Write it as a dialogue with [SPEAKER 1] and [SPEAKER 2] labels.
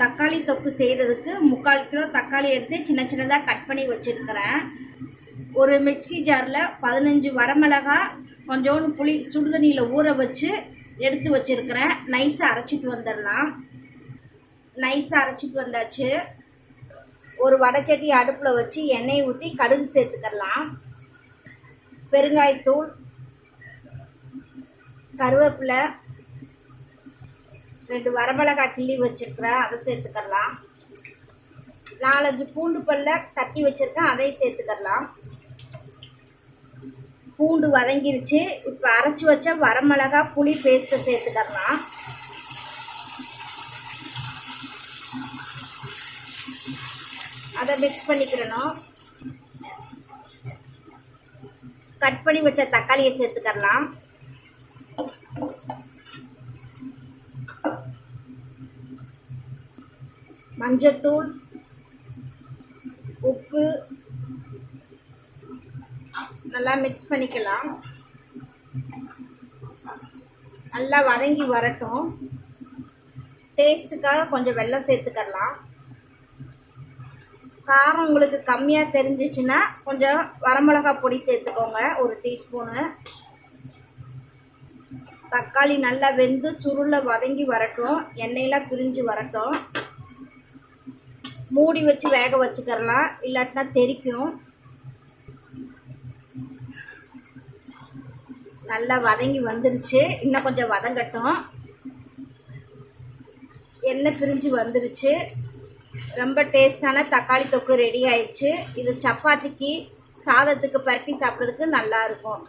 [SPEAKER 1] தக்காளி தொக்கு செய்கிறதுக்கு முக்கால் கிலோ தக்காளி எடுத்து சின்ன சின்னதாக கட் பண்ணி வச்சுருக்கிறேன். ஒரு மிக்ஸி ஜாரில் பதினஞ்சு வரமிளகா கொஞ்சோண்டு புளி சுடுதண்ணியில் ஊற வச்சு எடுத்து வச்சுருக்கிறேன். நைஸாக அரைச்சிட்டு வந்துடலாம். நைஸாக அரைச்சிட்டு வந்தாச்சு. ஒரு வடைச்சட்டி அடுப்பில் வச்சு எண்ணெய் ஊற்றி கடுகு சேர்த்துக்கலாம் பெருங்காயத்தூள் கருவேப்பிலை ரெண்டு வரமிளகாய் கிள்ளி வச்சிருக்கிறேன். அதை சேர்த்துக்கலாம் நாலஞ்சு பூண்டு பல்ல தட்டி வச்சிருக்கேன். அதையும் சேர்த்துக்கலாம் பூண்டு வதங்கிருச்சு. இப்போ அரைச்சி வச்ச வரமிளகா புளி பேஸ்ட்டை சேர்த்துக்கலாம் அதை மிக்ஸ் பண்ணிக்கிறணும். கட் பண்ணி வச்ச தக்காளியை சேர்த்துக்கலாம் மஞ்சத்தூள் உப்பு நல்லா மிக்ஸ் பண்ணிக்கலாம். நல்லா வதங்கி வரட்டும். டேஸ்ட்டுக்காக கொஞ்சம் வெள்ளம் சேர்த்துக்கலாம் காரம் உங்களுக்கு கம்மியாக தெரிஞ்சிச்சுன்னா கொஞ்சம் வரமிளகா பொடி சேர்த்துக்கோங்க ஒரு டீஸ்பூனு. தக்காளி நல்லா வெந்து சுருளை வதங்கி வரட்டும். எண்ணெயெல்லாம் பிரிஞ்சு வரட்டும். மூடி வச்சு வேக வச்சுக்கிறலாம் இல்லாட்டினா தெரிக்கும். நல்லா வதங்கி வந்துருச்சு. இன்னும் கொஞ்சம் வதங்கட்டும். எண்ணெய் பிரிஞ்சு வந்துருச்சு. ரொம்ப டேஸ்டான தக்காளி தொக்கு ரெடி ஆயிடுச்சு. இது சப்பாத்திக்கு சாதத்துக்கு பரட்டி சாப்பிட்றதுக்கு நல்லா இருக்கும்.